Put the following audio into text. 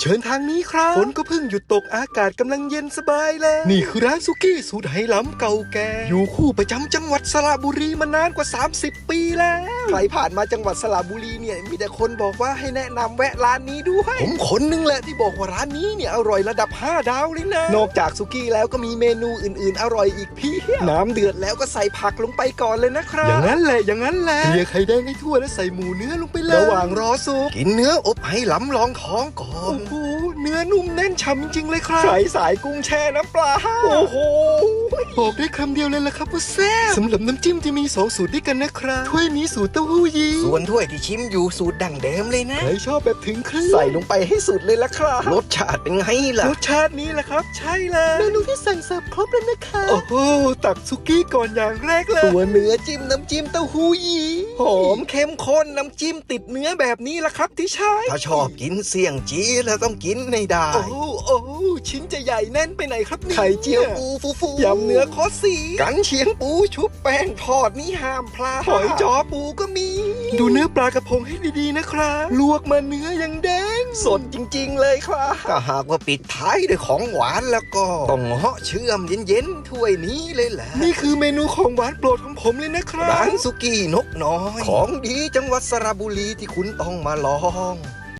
เชิญทางนี้ครับฝนก็เพิ่งหยุดตกอากาศกำลังเย็นสบายเลยนี่คือร้านสุกี้สูตรไหหลำเก่าแก่อยู่คู่ประจำจังหวัดสระบุรีมานานกว่า 30 ปีแล้วใครผ่านมาจังหวัดสระบุรีเนี่ยมีแต่คนบอกว่าให้แนะนำแวะร้านนี้ด้วยผมคนนึงแหละที่บอกว่าร้านนี้เนี่ยอร่อยระดับ 5 ดาวเลยนะนอกจากสุกี้แล้วก็มีเมนูอื่นๆ อร่อยอีกเพี่น้ำเดือดแล้วก็ใส่ผักลงไปก่อนเลยนะครัอย่างบนั้นแหละอย่างนั้นแหละเลียไข่แดงให้ทั่วแล้วใส่หมูเนื้อลงไปเลยระหว่างรอสุกกินเนื้ออบไหหลำรองท้องก่อนโอ้โหเนื้อนุ่มแน่นฉ่ำจริงๆเลยครับใส่สายกุ้งแช่น้ำปลาโอ้โหบอกได้คำเดียวเลยล่ะครับว่าแซ่บสำหรับน้ำจิ้มจะมีสองสูตรด้วยกันนะครับถ้วยนี้สูตรเต้าหู้ยี้ส่วนถ้วยที่ชิมอยู่สูตรดั้งเดิมเลยนะใครชอบแบบถึงเครื่องใส่ลงไปให้สุดเลยละครับรสชาติเป็นไงล่ะรสชาตินี้แหละครับ ใช่เลยเมนูที่สั่งเสิร์ฟครบแล้วนะคะโอ้โหตักสุกี้ก่อนอย่างแรกเลยตัวเนื้อจิ้มน้ำจิ้มเต้าหู้ยี้หอมเข้มข้นน้ำจิ้มติดเนื้อแบบนี้ละครับที่ใช่ถ้าชอบกินเสี่ยงจี้แล้วต้องกินในได้ โอ้โหโอ้โหชิ้นจะใหญ่แน่นไปไหนครับเนี่ยไข่เจียวปูฟูฟูยำเนื้อคอสสีกันเชียงปูชุบแป้งทอดนี่ห้ามพลาดหอยจ้อปูก็มี ดูเนื้อปลากระพงให้ดีๆนะครับ ลวกมาเนื้อยังแดง สดจริง ๆ เลยครับถ้าหากว่าปิดท้ายด้วยของหวานแล้วก็ต้องเหาะเชื่อมเย็นๆถ้วยนี้เลยแหละนี่คือเมนูของหวานโปรดของผมเลยนะครับร้านสุกี้นกน้อย ของดีจังหวัดสระบุรีที่คุณต้องมาลอง